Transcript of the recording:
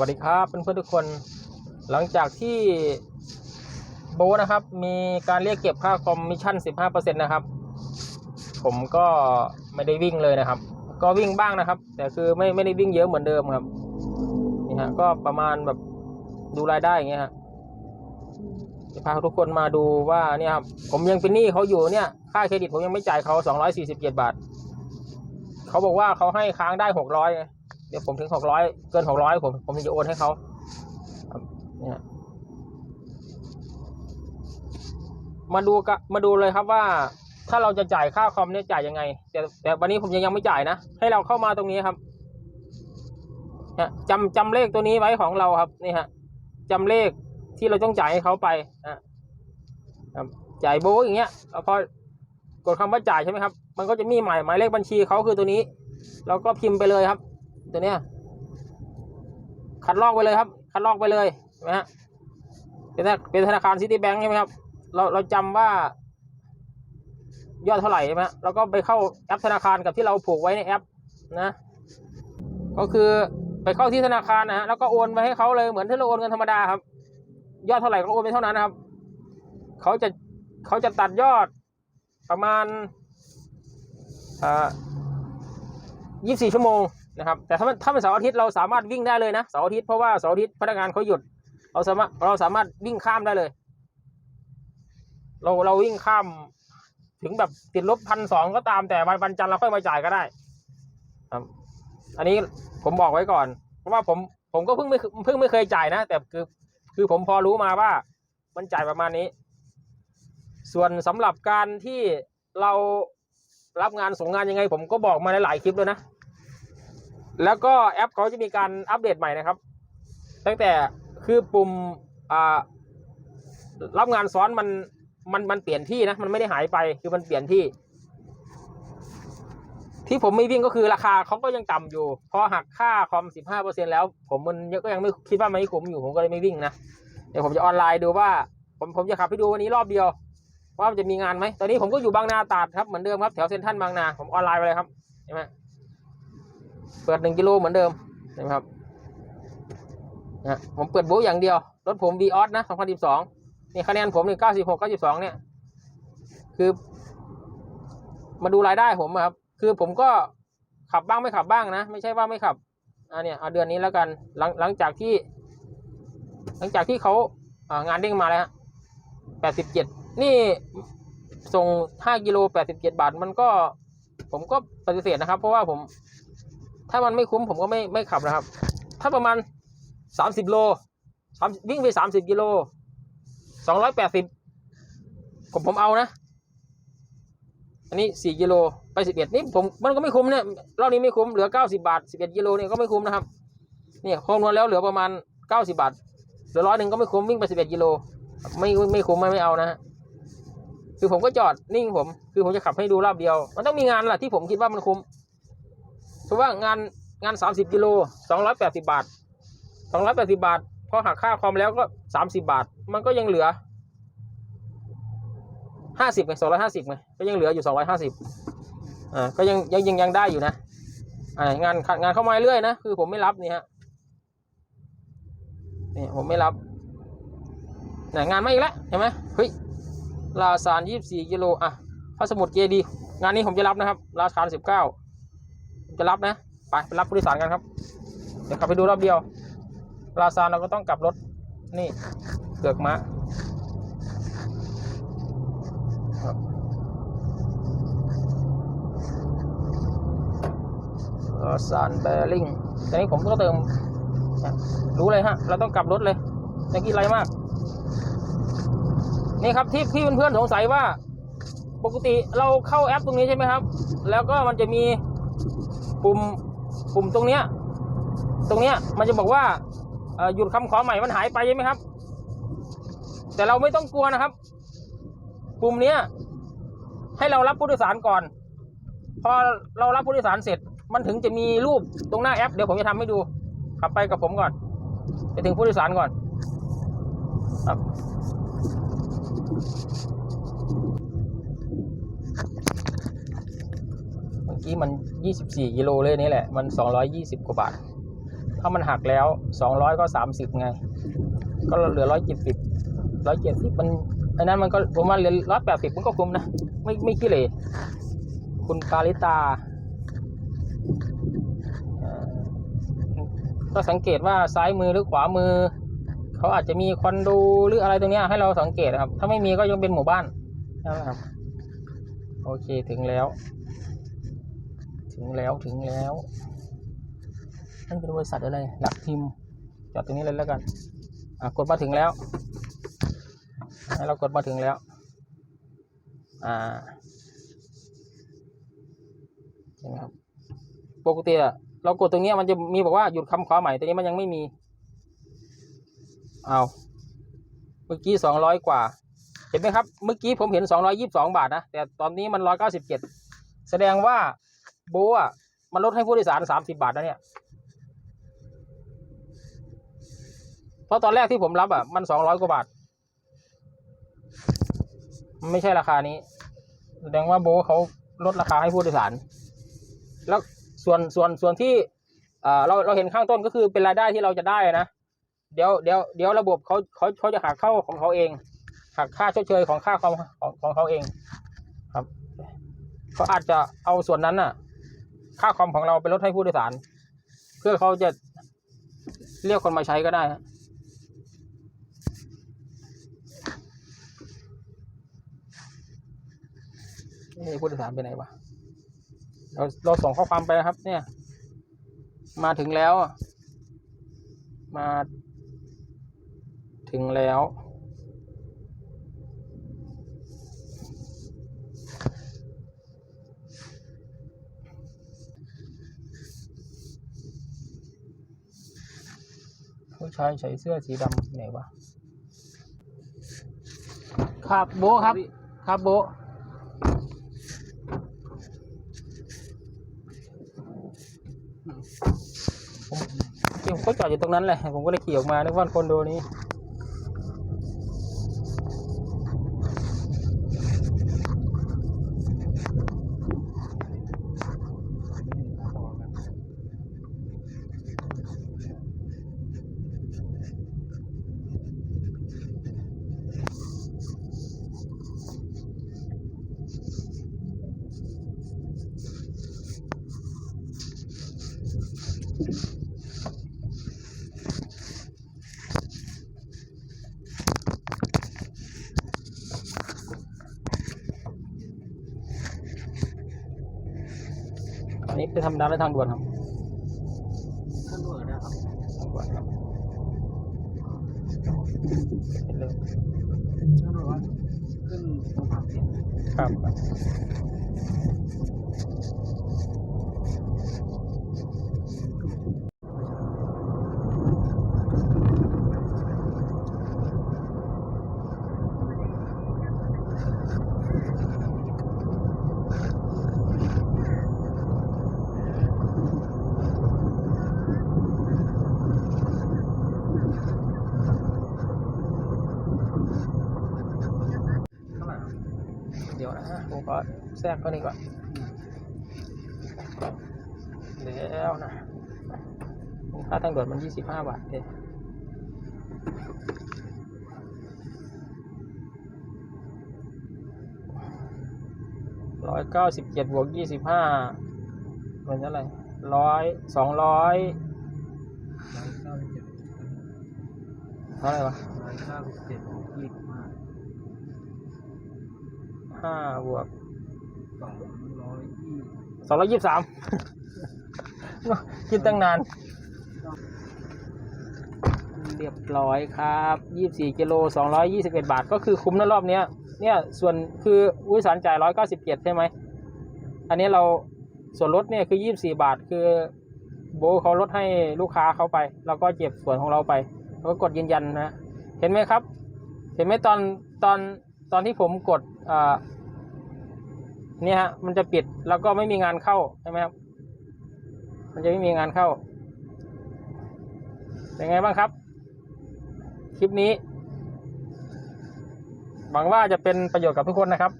วัสดีครับเพื่อนๆทุกคน หลังจากที่โบนะครับ มีการเรียกเก็บค่าคอมมิชชั่น 15%นะครับ ผมก็ไม่ได้วิ่งเลยนะครับ ก็วิ่งบ้างนะครับ แต่คือไม่ไม่ได้วิ่งเยอะเหมือนเดิมครับนี่ฮะก็ประมาณแบบดูรายได้อย่างเงี้ยฮะจะพาทุกคนมาดูว่าเนี่ยครับผมยังเป็นหนี้เขาอยู่เนี่ยค่าเครดิตผมยังไม่จ่ายเขา 247 บาท เขาบอกว่าเขาให้ค้างได้ 600ไงเดี๋ยวผมถึงหกร้อยเกินหกร้อยผมผมจะโอนให้เขาเนี่ยมาดูกมาดูเลยครับว่า ถ้าเราจะจ่ายค่าคอมเนี่ยจ่ายยังไง แต่แต่วันนี้ผมยังยังไม่จ่ายนะ ให้เราเข้ามาตรงนี้ครับจำจำเลขตัวนี้ไว้ของเราครับนี่ฮะจำเลขที่เราต้องจ่ายให้เขาไปนะครับจ่ายโบอย่างเงี้ยพอกดคำว่าจ่ายใช่ไหมครับ มันก็จะมีหมายหมายเลขบัญชีเขาคือตัวนี้ เราก็พิมพ์ไปเลยครับ ตัวเนี้ยคัดลอกไปเลยครับ คัดลอกไปเลยนไหมฮะเป็นธนาเป็นธนาคารซิตี้แบงค์ใช่ไหมครับ เราเราจำว่ายอดเท่าไหร่ใช่ไหมฮะเราก็ไปเข้าแอปธนาคารกับที่เราผูกไว้ในแอปนะ ก็คือไปเข้าที่ธนาคารนะฮะแล้วก็โอนไปให้เขาเลยเหมือนที่เราโอนเงินธรรมดาครับ ยอดเท่าไหร่ก็โอนไปเท่านั้นนะครับเขาจะเขาจะตัดยอดประมาณอ่ายี่สี่ชั่วโมง นะครับแต่ถ้ามันถ้าเป็นเสาร์อาทิตย์เราสามารถวิ่งได้เลยนะเสาร์อาทิตย์เพราะว่าเสาร์อาทิตย์พนักงานเขาหยุด เราสามารถเราสามารถวิ่งข้ามได้เลย เราเราวิ่งข้ามถึงแบบติดลบพันสองก็ตามแต่วันวันจันทร์เราค่อยมาจ่ายก็ได้ ครับ อันนี้ผมบอกไว้ก่อน เพราะว่าผมผมก็เพิ่งไม่เพิ่งไม่เคยจ่ายนะ แต่คือคือผมพอรู้มาว่ามันจ่ายประมาณนี้ ส่วนสำหรับการที่เรารับงานส่งงานยังไง ผมก็บอกมาในหลายคลิปแล้วนะ แล้วก็แอปเขาจะมีการอัปเดตใหม่นะครับ ตั้งแต่คือปุ่มรับงานซ้อนมันมันมันเปลี่ยนที่นะ มันไม่ได้หายไปคือมันเปลี่ยนที่ ที่ผมไม่วิ่งก็คือราคาเขาก็ยังต่ำอยู่พอหักค่าคอมสิบห้าเปอร์เซ็นแล้ว ผมมันก็ยังไม่คิดว่ามันไม่คุ้มอยู่ผมก็เลยไม่วิ่งนะเดี๋ยวผมจะออนไลน์ดูว่า ผมผมจะขับไปดูวันนี้รอบเดียว ว่ามันจะมีงานไหมตอนนี้ผมก็อยู่บางนาตาดครับเหมือนเดิมครับแถวเซ็นทรัลบางนาผมออนไลน์ไปเลยครับเห็นไหม เปิดหนึ่งกิโลเหมือนเดิมนไหมครับนะผมเปิดโบอย่างเดียว รถผม v ีออสนะ2012นี่คะแนนผมนี่96 92เนี่ย คือ มาดูรายได้ผมครับ คือผมก็ขับบ้างไม่ขับบ้างนะ ไม่ใช่ว่าไม่ขับอ่าเนี่ยเอาเดือนนี้แล้วกันหลังหลังจากที่ หลังจากที่เขาอางานเด้งมาแล้วฮะ87นี่ส่ง5กิโล87บาท มันก็ ผมก็ปฏิเสธนะครับ เพราะว่าผม ถ้ามันไม่คุ้มผมก็ไม่ไม่ขับนะครับ ถ้าประมาณ30โลสามวิ่งไป30กิโล280ผมผมเอานะ อันนี้4กิโลไป11นี่ผมมันก็ไม่คุ้มเนี่ยรอบนี้ไม่คุ้มเหลือ90บาท11กิโลเนี่ยก็ไม่คุ้มนะครับเนี่ยคำนวณแล้วเหลือประมาณ90บาทเหลือร้อยหนึ่งก็ไม่คุ้มวิ่งไป11กิโลไม่ไม่ไม่คุ้มไม่ไม่เอานะฮะคือผมก็จอดนิ่งผม คือผมจะขับให้ดูรอบเดียว มันต้องมีงานแหละที่ผมคิดว่ามันคุ้ม สมมติว่างานงานสามสิบกิโลสองร้อยแปดสิบาทสองร้อยแปดสิบาทพอหักค่าคอมแล้วก็สามสิบาท มันก็ยังเหลือห้าสิบไงสองร้อยห้าสิบไงก็ยังเหลืออยู่สองร้อยห้าสิบอ่าก็ยังยังยังยังได้อยู่นะอ่างานงานเข้ามาเรื่อยนะคือผมไม่รับนี่ฮะนี่ผมไม่รับไหนงานมาอีกแล้วเห็นไหมเฮ้ยลาซานยี่สิบสี่กิโลอะพระสมุทรเจดีย์งานนี้ผมจะรับนะครับ ราคาสิบเก้า จะรับนะ ไปไปรับผู้โดยสารกันครับ เดี๋ยวขับไปดูรอบเดียว ลาซานเราก็ต้องกลับรถ นี่เกือกม้าลาซานแบริ่งตอนนี้ผมก็เติม รู้เลยฮะ เราต้องกลับรถเลยไม่คิดอะไรมาก นี่ครับที่ที่เพื่อนๆสงสัยว่า ปกติเราเข้าแอปตรงนี้ใช่ไหมครับ แล้วก็มันจะมี ปุ่มปุ่มตรงเนี้ย ตรงเนี้ยมันจะบอกว่าหยุดคำขอใหม่มันหายไปใช่ไหมครับ แต่เราไม่ต้องกลัวนะครับ ปุ่มเนี้ย ให้เรารับผู้โดยสารก่อน พอเรารับผู้โดยสารเสร็จ มันถึงจะมีรูปตรงหน้าแอป เดี๋ยวผมจะทำให้ดู ขับไปกับผมก่อน ไปถึงผู้โดยสารก่อน ครับ เมื่อ กี้มัน 24กิโลเลยนี่แหละ มัน 220 กว่าบาท ถ้ามันหักแล้วสองร้อยก็สามสิบไง ก็เหลือร้อยเจ็ดสิบร้อยเจ็ดสิบมันอันนั้นมันก็ผมว่าเหลือร้อยแปดสิบมันก็คุ้มนะ ไม่ไม่ขี้เหร่คุณกาลิตา ก็สังเกตว่าซ้ายมือหรือขวามือ เขาอาจจะมีคอนโดหรืออะไรตรงนี้ให้เราสังเกตนะครับ ถ้าไม่มีก็ยังเป็นหมู่บ้านนะครับ โอเคถึงแล้ว ถึงแล้วถึงแล้วนั่นเป็นบริษัทอะไรหลักพิมพ์จอดตรงนี้เลยแล้วกันอะกดมาถึงแล้วให้เรากดมาถึงแล้วอ่าใช่ไหมครับปกติอะเรากดตรงนี้มันจะมีบอกว่าหยุดคำขอใหม่แต่นี้มันยังไม่มีเอาเมื่อกี้สองร้อยกว่า เห็นไหมครับ เมื่อกี้ผมเห็นสองร้อยี่สิบสองบาทนะ แต่ตอนนี้มันร้อยเก้าสิบเจ็ดแสดงว่า โบอะมันลดให้ผู้โดยสารสามสิบาทนะเนี่ย เพราะตอนแรกที่ผมรับอะ มันสองร้อยกว่าบาทมันไม่ใช่ราคานี้ แสดงว่าโบเขาลดราคาให้ผู้โดยสาร แล้วส่วนส่วนส่วนที่เอ่อเราเราเห็นข้างต้นก็คือเป็นรายได้ที่เราจะได้นะ เดี๋ยวเดี๋ยวเดี๋ยวระบบเขาเขาเขาจะหักเข้าของเขาเอง หักค่าชดเชยของค่าความของของเขาเอง ครับเขาอาจจะเอาส่วนนั้นน่ะ ค่าคอมของเราไปลดให้ผู้โดยสาร เพื่อเขาจะเรียกคนมาใช้ก็ได้ฮะนี่ผู้โดยสารไปไหนวะเราเราส่งข้อความไปครับ เนี่ย มาถึงแล้ว มาถึงแล้ว ชายใส่เสื้อสีดำไหนวะครับโบะครับ ครับโบะผมจริงผมก็จอดอยู่ตรงนั้นแหละ ผมก็เลยขี่ออกมานึกว่าคอนโดนี้ อันนี้เป็นธรรมดาและทางด่วนครับทานด่วนนะครับทางด่วนครับเห็นเลยทานด่วนขึ้นตรงฝั่งเสียงครับเดี๋ยวนะผมขอ แทรกตัวนี้ก่อนแล้วนะค่าทางด่วนมันยี่สิบห้าบาทเองร้อยเก้าสิบเจ็ดบวกยี่สิบห้าเป็นเท่าไหร่ร้อยสองร้อยร้อยเก้าสิบเจ็ดเท่าไหร่วะร้อยเก้าสิบเจ็ดยี่สิบห้าห้าบวก สองร้อยยี่สองร้อยยี่สิบสามคิดตั้งนาน เรียบร้อยครับยี่สี่กิโลสองร้อยยี่สิบเอ็ดบาท ก็คือคุ้มนะรอบเนี้ย เนี่ยส่วนคือวิสารจ่ายร้อยเก้าสิบเจ็ดใช่ไหม อันนี้เราส่วนลดเนี่ยคือยี่บสี่บาทคือโบทเขาลดให้ลูกค้าเขาไป เราก็เก็บส่วนของเราไปแล้วก็กดยืนยันนะ เห็นไหมครับ เห็นไหมตอนตอนตอนที่ผมกดอ่า เนี่ยฮะมันจะปิดแล้วก็ไม่มีงานเข้าใช่ไหมครับ มันจะไม่มีงานเข้าเป็นไงบ้างครับ คลิปนี้หวังว่าจะเป็นประโยชน์กับทุกคนนะครับ